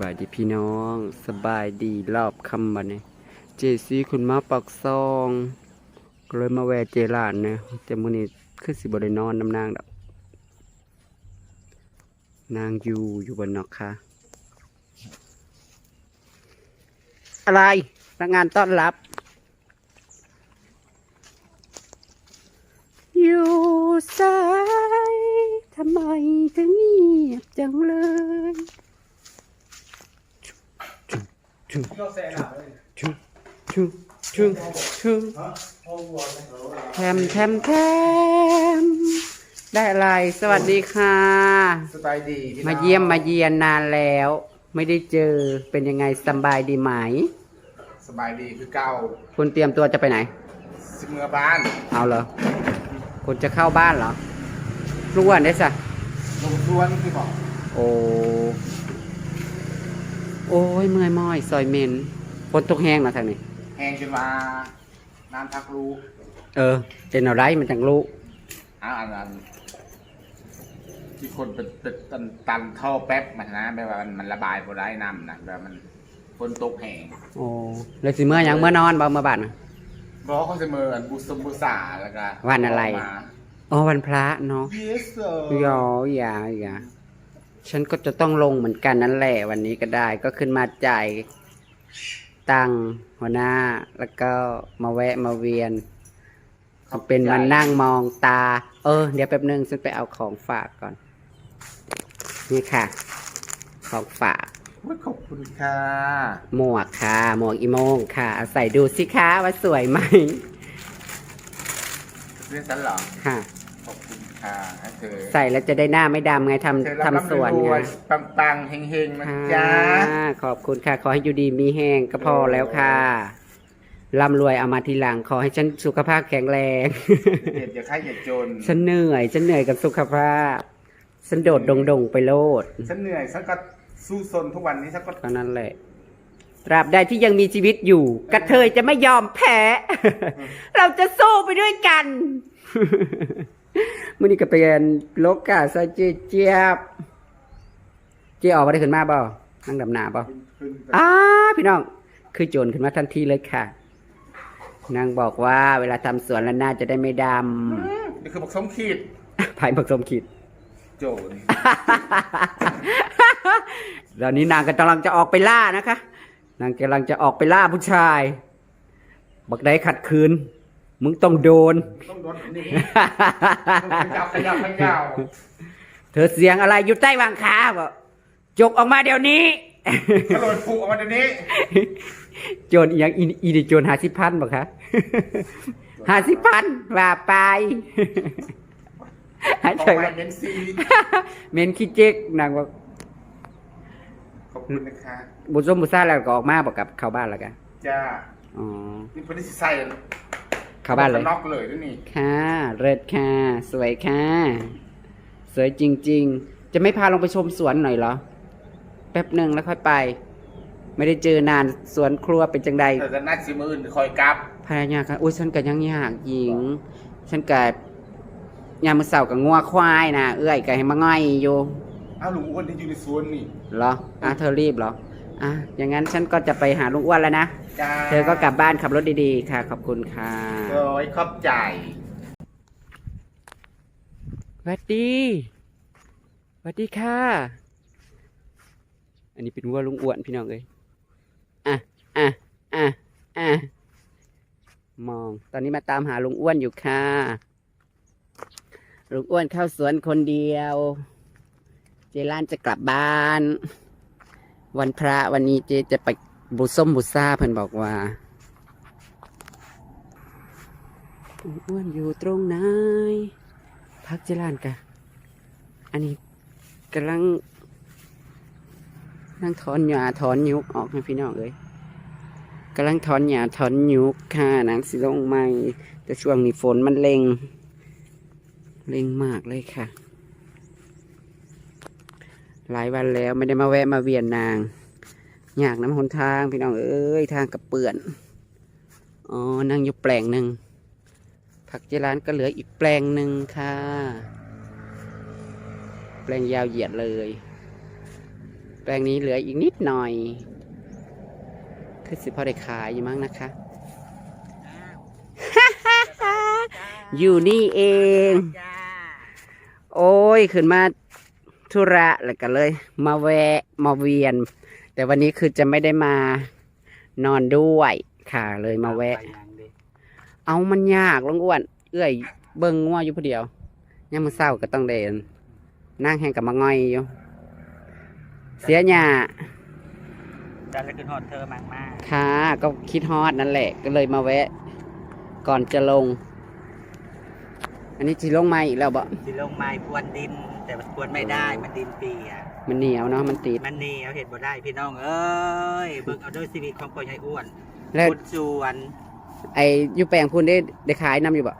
บายดีพี่น้อง สบายดีรอบคำบันนี้เจซี่คุณมาปักซองก็เลยมาแวะเจรานเนี่ยแต่มื้อนี้คือสิบ่ได้นอนน้ำนางดอกนางอยู่อยู่บนนอกค่ะ อะไรพนักงานต้อนรับ อยู่สายทำไมถึงเงียบจังเลย ก็แซงหลับเลยชุชุชุชุแทมแทมแทมได้อะไร สวัสดีค่ะ สบายดีพี่น้องมาเยี่ยมมาเยียนนานแล้ว ไม่ได้เจอเป็นยังไงสำบายดีไหม สบายดีคือเก่าคุณเตรียมตัวจะไปไหนสิเมื่อบ้าน เอาเหรอคุณจะเข้าบ้านเหรอรู้วันได้สะลงสวนที่บอกโอ้ โอ้ยเมื่อยม้อยซอยเมนฝนตกแห้งนะทางนี้ แห้งจนมาน้ำพักรูเออ เป็นอะไรมันจังรู้อ่าอันนั้นที่คนเป็นเป็นตันตันท่อแป๊บมันนะแบบว่ามันมันระบายบ่ได้น้ำนะแบบมันฝนตกแห้งโอ้เลยสิเมื่อยังเมื่อนอนบ่เมื่อบ้านน่ะ บอกเขาเสมออันบุษบุษาแล้วก็วันอะไร มา อ๋อวันพระเนาะ yes sir ยออย่าอย่า ฉันก็จะต้องลงเหมือนกันนั่นแหละวันนี้ก็ได้ก็ขึ้นมาจ่ายตังค์หัวหน้า แล้วก็มาแวะมาเวียนเขาเป็นมานั่งมองตา เออ เดี๋ยวแป๊บนึงฉันไปเอาของฝากก่อน นี่ค่ะ ของฝากอุ๊ยขอบคุณค่ะ หมวกค่ะ หมวกอีโมงค่ะเอาใส่ดูสิคะว่าสวยไหมเรื่องฉันเหรอค่ะข อบคุณค่ะให้เธอใส่แล้วจะได้หน้าไม่ดำไงทเธอำรับทำสวนรไงวยๆปังๆเฮงๆนะจ๊ะค่ะขอบคุณค่ะ ขอให้อยู่ดีมีแห้งก็พอแล้วค่ะร่ำรวยเอามาทีหลังขอให้ฉันสุขภาพแข็งแรงเจ็บอย่าไข้อย่าจน ฉันเหนื่อย ฉันเหนื่อยกับสุขภาพ ฉันโดดดงดงๆไปโลดฉันเหนื่อยฉันก็สู้ซนทุกวันนี้ฉันก็ ก็นั่นแหละ ตราบใดที่ยังมีชีวิตอยู่ กระเทยจะไม่ยอมแพ้ เราจะสู้ไปด้วยกัน มื่อนี้ก็เป็นโลกาซาเจเจี๊ยบเจีออกมาได้ขึ้นมาบ่นั่งดำนาบ่ขึ้นไปอ้าพี่น้อง คือโจรขึ้นมาทันทีเลยค่ะ นางบอกว่าเวลาทำสวนแล้วหน้าจะได้ไม่ดนี่คือบอกสมขีดำภายผสมขีด โจรตอนนี้นางก็กำลังจะออกไปล่านะคะ นางกำลังจะออกไปล่าผู้ชาย บักได้ขัดคืน มึงต้องโดน ต้องโดนแบบนี้ต้องขยับขยับขยับเธอเสียงอะไรอยู่ใต้วางขาบอกจกออกมาเดี๋ยวนี้กระโดดผูกออกมาเดี๋ยวนี้ โจรอีหยังอีอีนี่โจรหาสิพันบอกคะหาสิพันว่าไปหายออใจกไปว่าเป็นซีเมนขี้เจ๊กนางบอกขอบคุณนะคะบุษมบุษาแล้วก็ออกมาบอกกับเข้าบ้านแล้วกันจ้าอ๋อ นี่เพิ่นได้สิใส่ เข้าบ้านเลยน็อกเลยด้วยนี่ค่ะเลิศค่ะ สวยค่ะ สวยจริง ๆ จะไม่พาลงไปชมสวนหน่อยเหรอ แป๊บหนึ่งแล้วค่อยไป ไม่ได้เจอนานสวนครัวเป็นจังใดแต่จะนัดสิมืออื่นคอยกลับพายากค่ะอุ้ยฉันก็ยังยากหญิง ฉันก็ยามมือเสากับงัวควายนะเอื้อยก็ให้มาง่อยอยู่ อ้าวลุงอ้วนที่อยู่ในสวนนี่เหรออะเธอรีบเหรอ อะอย่างนั้นฉันก็จะไปหาลุงอ้วนแล้วนะ จ้าเธอก็กลับบ้านขับรถดีๆ ค่ะ ขอบคุณค่ะโดยขอบใจ สวัสดีสวัสดีค่ะ อันนี้เป็นวัวลุงอ้วนพี่น้องเลยอะอะอะอะมอง ตอนนี้มาตามหาลุงอ้วนอยู่ค่ะ ลุงอ้วนเข้าสวนคนเดียว เจร้านจะกลับบ้าน วันพระวันนี้เจจะไปบุส้มบุษาเพิ่นบอกว่าอ้วนอยู่ตรงไหนพักเจรานกะ อันนี้กำลังนั่งถอนหญ้าถอนยุกออกให้พี่น้องเลยกำลังถอนหญ้าถอนยุกค่ะนางสิลงใหม่แต่ช่วงนี้ฝนมันเล็งเล็งมากเลยค่ะ หลายวันแล้วไม่ได้มาแวะมาเวียนนางอยากน้ำหนทางพี่น้องเอ้ยทางกับเปื่อนอ๋อนั่งอยู่แปลงหนึ่งผักเจร้านก็เหลืออีกแปลงหนึ่งค่ะ แปลงยาวเหยียดเลย แปลงนี้เหลืออีกนิดหน่อยคือสิพอได้ขายอยู่มั้งนะคะ อยู่นี่เองจ้าโอ้ยขึ้นมา ธุระแล้วก็เลย มาแวะมาเวียน แต่วันนี้คือจะไม่ได้มานอนด้วยค่ะเลยมาแวะไปยังดิเอามันยากลงอ้วน เอื้อย เบิ่งงัวอยู่ผู้เดียวยังมือเศร้าก็ต้องเดินนั่งแห่งกับมาง่อยอยู่ เสียหยาจะเลยขึ้นฮอดเธอมากมากค่ะก็คิดฮอดนั่นแหละ ก็เลยมาแวะ ก่อนจะลง อันนี้จีลงมาอีกแล้วบ่สิลงไม้พรวนดิน แต่มันพรวนไม่ได้มันดินเปียกมันเหนียวเนาะมันติด มันเหนียวเห็นบ่ได้พี่น้องเอ้ยเบิ่งเอาด้วยชีวิตของพ่อใหญ่อ้วนแล้วคนสวนไอ้อยู่แปลงพูนได้ได้ขายน้ำอยู่บ่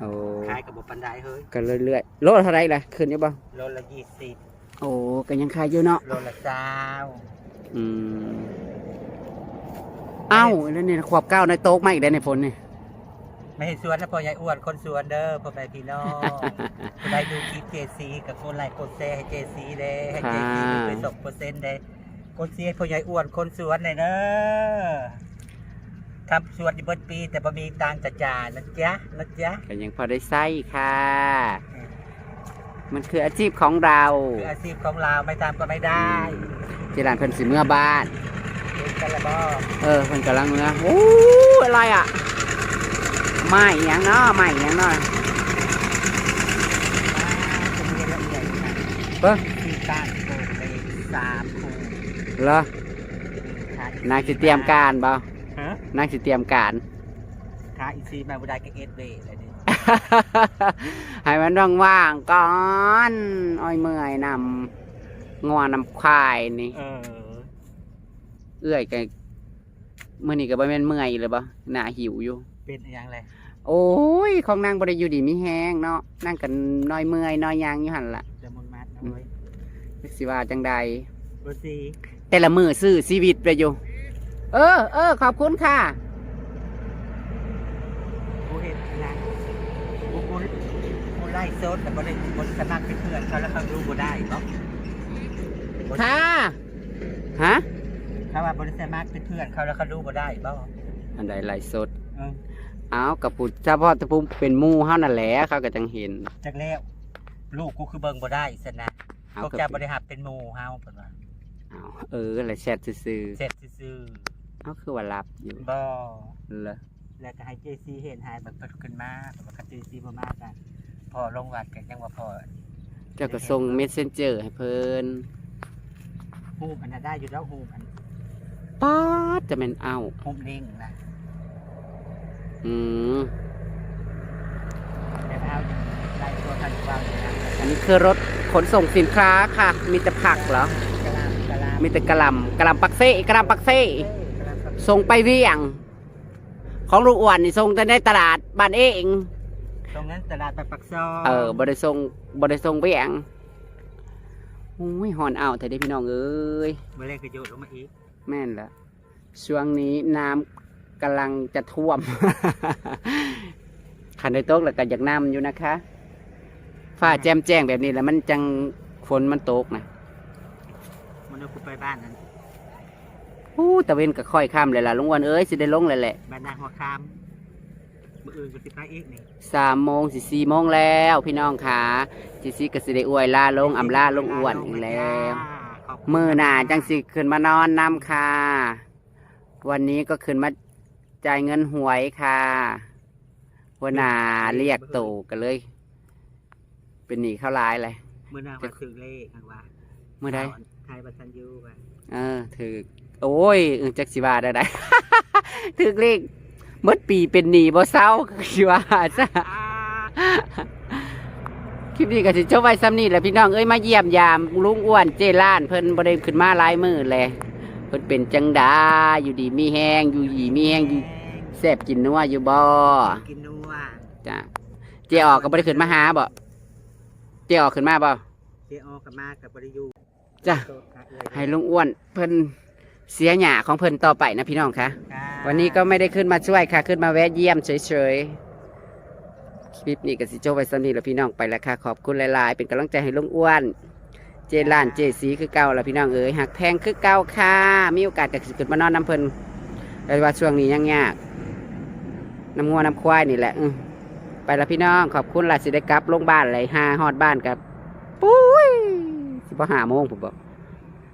โอ้ขายกับบ่ปันไดเฮ้ยก็เรื่อยๆโลละเท่าไรล่ะขึ้นอยู่บ่โลละยี่สิบโอ้ก็ยังขายอยู่เนาะโลละเจ้าอืมเอ้าแล้วเนี่ยขวบเก้าในโต๊ะมาอีกได้ในฝนนี่ ไม่ให้สวนนะพ่อใหญ่อ้วนคนสวนเด้อพ่อแม่พี่น้องผู้ใดดูคลิปเจซีกับคนไลค์กดแชร์ให้เจซีเด้ให้เจซีไปส่งเปอร์เซ็นต์เด้กดเสียพ่อใหญ่อ้วนคนสวนเลยเด้อทำสวนอยู่เบิดปี แต่บ่มีตังค์จะจ่ายนะจ๊ะนะจ๊ะก็ยังพอได้ใช้ค่ะ มันคืออาชีพของเราคืออาชีพของเราไม่ตามก็ไม่ได้ที่ร้านเพิ่นสิเมื่อบ้าน เห็นกันและบ่เออเพิ่นกำลังเมื่อโอ้อะไรอะ ไม่อหยังเนาะไม่อหยังเนาะจะมีละเอียดนะเปิ้ที่การโกงเลยสามคูเหรอนางสิเตรียมการบ่ฮะนางสิเตรียมการค่าอีซีมาบ่ได้ก็เอสเวเลยดิให้มันว่างๆก่อนอ้อยเมื่อยนำงัวนำควายนี่เออเอื้อยกันมื่อนี้ก็บ่แม่นเมื่อยเลยบ่หน้าหิวอยู่ เป็นอยังไรโอ้ย ของนางบ่ได้อยู่ดีมีแฮงเนาะนั่งกันน้อยเมื่อยน้อยยางอยู่หั่นล่ะจะมุนมัดน้อยจักสิว่าจังใดเบอร์สี่แต่ละมือซื้อชีวิตไปอยู่ เออ เออ ขอบคุณค่ะ กูเห็นนะกูกูกูไล่โซดแต่บ่ได้บ่ได้สมัครเป็นเพื่อนเขาแล้วเขารู้บ่ได้เนาะค่ะ ฮะ เขาว่าบ่ได้สมัครเป็นเพื่อนเขาแล้วเขารู้บ่ได้บ่อันใดไลฟ์สด เออ อ้าวกับปุเฉพาะแตะปุเป็นหมู่เฮานั่นแหละเขาก็จังเห็นจักแล้วลูกกูคือเบิ่งบ่ได้ซะนะเอาพวกก็เจ้าบ่ได้หับเป็นหมู่เฮาเพิ่นว่าเอาเออแล้วแชทซื่อเสร็จซื่อๆเอาคือว่ารับอยู่ๆบ่เหรอแล้วก็ให้ JC เห็นหายแบบเปิดขึ้นมาแบบว่า JC บ่มากันพอลงวัดกันยังว่าพอเจ้าก็ส่งเมสเซนเจอร์ให้เพิ่นฮูบอันนั้นได้อยู่แล้วฮูบอันป๊าดจะแม่นเอา ฮูบลิงนะ อืมแล้วเอาไล่ตัวกันวางอยู่นะอันนี้คือรถขนส่งสินค้าค่ะ มีแต่ผักเหรอ กะลามกะลามมีแต่กระหลำกระหลำปักเซ่กระหลำปักเซ่เอ้ยกะลามกับส่งไปเวียง ของลูกอ้วนนี่ส่งแต่ในตลาดบ้านเอง ตรงนั้นตลาดแบบปักซอยเออบริส่งบริส่งเวียงโอ้ยหอนเอาแต่ได้พี่น้องเอ้ย เมื่อเล่นก็โยดลงมาอีกแม่นละช่วงนี้น้ำ กำลังจะท่วมขันในโต๊ะแล้วก็อยากน้ำอยู่นะคะฝ้าแจ่มแจ้งแบบนี้แล้วมันจังฝนมันตกนะมันเอากูไปบ้านนั้นอู้ตะเวนก็ค่อยข้ามเลยล่ะลุงอ้วันเอ้ยสิได้ลงเลยแหละบ้านนางหัวคามมืออื่นกูสิไปอีกนี่สามโมงสิสี่โมงแล้ว พี่น้องค่ะจิซีก็สิได้อวยลาลงอำลาลงอ้วนอีกแล้วขอบคุณมือหนาจังสิขึ้นมานอนนำค่ะวันนี้ก็ขึ้นมา จ่ายเงินหวยค่ะวันนาเรียกตู่กันเลย เป็นหนีเข้าร้ายเลยมือหนามาถึงเลขอันว่าเมื่อใดไทยบัตันยูว่าเออถือโอ้ยเออจักสิบาได้ได้ ถือเลขเมื่อปีเป็นหนีบ่เศร้าสิว่าซะคลิปนี้ก็สิจบไว้ซ้ำนี่แหละพี่น้องเอ้ยมาเยี่ยมยามลุงอ้วนเจล้านเพิ่นบ่ได้ขึ้นมาหลายมือเลยเพิ่นเป็นจังดาอยู่ดีมีแห้งอยู่หยีมีแห้งอยู่แซ่บกินนัวอยู่บ่กินนัวจ้ะเจออกก็บ่ได้ขึ้นมาหาบ่เจออกขึ้นมาบ่เจออกับมากับบริยูจ้ะให้ลุงอ้วนเพิ่นเสียหยาของเพิ่นต่อไปนะพี่น้องคะวันนี้ก็ไม่ได้ขึ้นมาช่วยค่ะ ขึ้นมาแวะเยี่ยมเฉยๆคลิปนี้ก็สิโจบไว้สำนี้แล้วพี่น้องไปแล้วค่ะ ขอบคุณหลายๆ เป็นกำลังใจให้ลุงอ้วน เจล้านเจสีคือเก่าแล้วพี่น้องเอ๋ยหักแพงคือเก่าค่ะมีโอกาสก็สิขึ้นมานอนน้ำเพิ่นแต่ว่าช่วงนี้ยังยากน้ำงัวน้ำควายนี่แหละอื้อไปแล้วพี่น้องขอบคุณล่ะสิได้กลับลงบ้านเลยหาฮอดบ้านกับปุ้ยสิบ่หาโมงผมบอก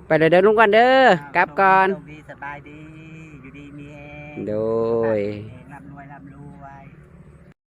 ไปเลยเดินลุงก่อนเด้อกลับก่อนโชคดีสบาย